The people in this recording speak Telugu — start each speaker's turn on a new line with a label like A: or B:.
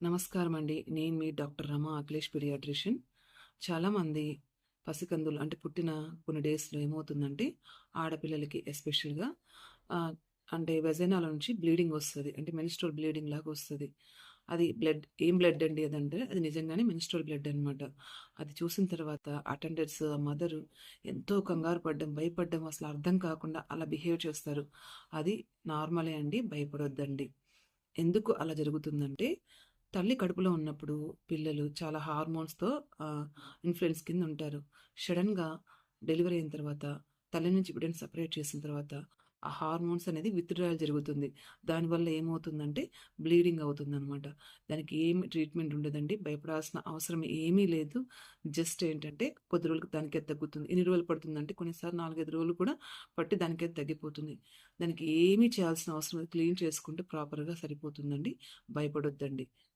A: నమస్కారం అండి. నేను మీ డాక్టర్ రమ అఖిలేష్ పీడియాట్రిషియన్. చాలామంది పసికందులు అంటే పుట్టిన కొన్ని డేస్‌లో ఏమవుతుందంటే ఆడపిల్లలకి ఎస్పెషల్‌గా అంటే వెజైనాల నుంచి బ్లీడింగ్ వస్తుంది అంటే మెనిస్ట్రోల్ బ్లీడింగ్ లాగా వస్తుంది అది బ్లడ్ ఏం బ్లడ్ అండి అదంటే అది నిజంగానే మెన్‌స్ట్రువల్ బ్లడ్ అనమాట. అది చూసిన తర్వాత అటెండర్స్, ఆ మదర్ ఎంతో కంగారు పడ్డం, భయపడ్డం అసలు అర్థం కాకుండా అలా బిహేవ్ చేస్తారు. అది నార్మలే అండి. భయపడొద్దండి. ఎందుకు అలా జరుగుతుందంటే తల్లి కడుపులో ఉన్నప్పుడు పిల్లలు చాలా హార్మోన్స్‌తో ఇన్ఫ్లుయెన్స్ కింద ఉంటారు. సడన్గా డెలివరీ అయిన తర్వాత తల్లి నుంచి బిడ్డను సపరేట్ చేసిన తర్వాత ఆ హార్మోన్స్ అనేది విత్‌డ్రాయల్ జరుగుతుంది. దానివల్ల ఏమవుతుందంటే బ్లీడింగ్ అవుతుందనమాట. దానికి ఏమి ట్రీట్మెంట్ ఉండదండి. భయపడాల్సిన అవసరం ఏమీ లేదు. జస్ట్ ఏంటంటే కొద్ది రోజులు దానికే తగ్గుతుంది. ఎన్ని రోజులు పడుతుందంటే కొన్నిసార్లు 4, 5 రోజులు కూడా పట్టి దానికే తగ్గిపోతుంది. దానికి ఏమీ చేయాల్సిన అవసరం క్లీన్ చేసుకుంటే ప్రాపర్‌గా సరిపోతుందండి. భయపడొద్దండి.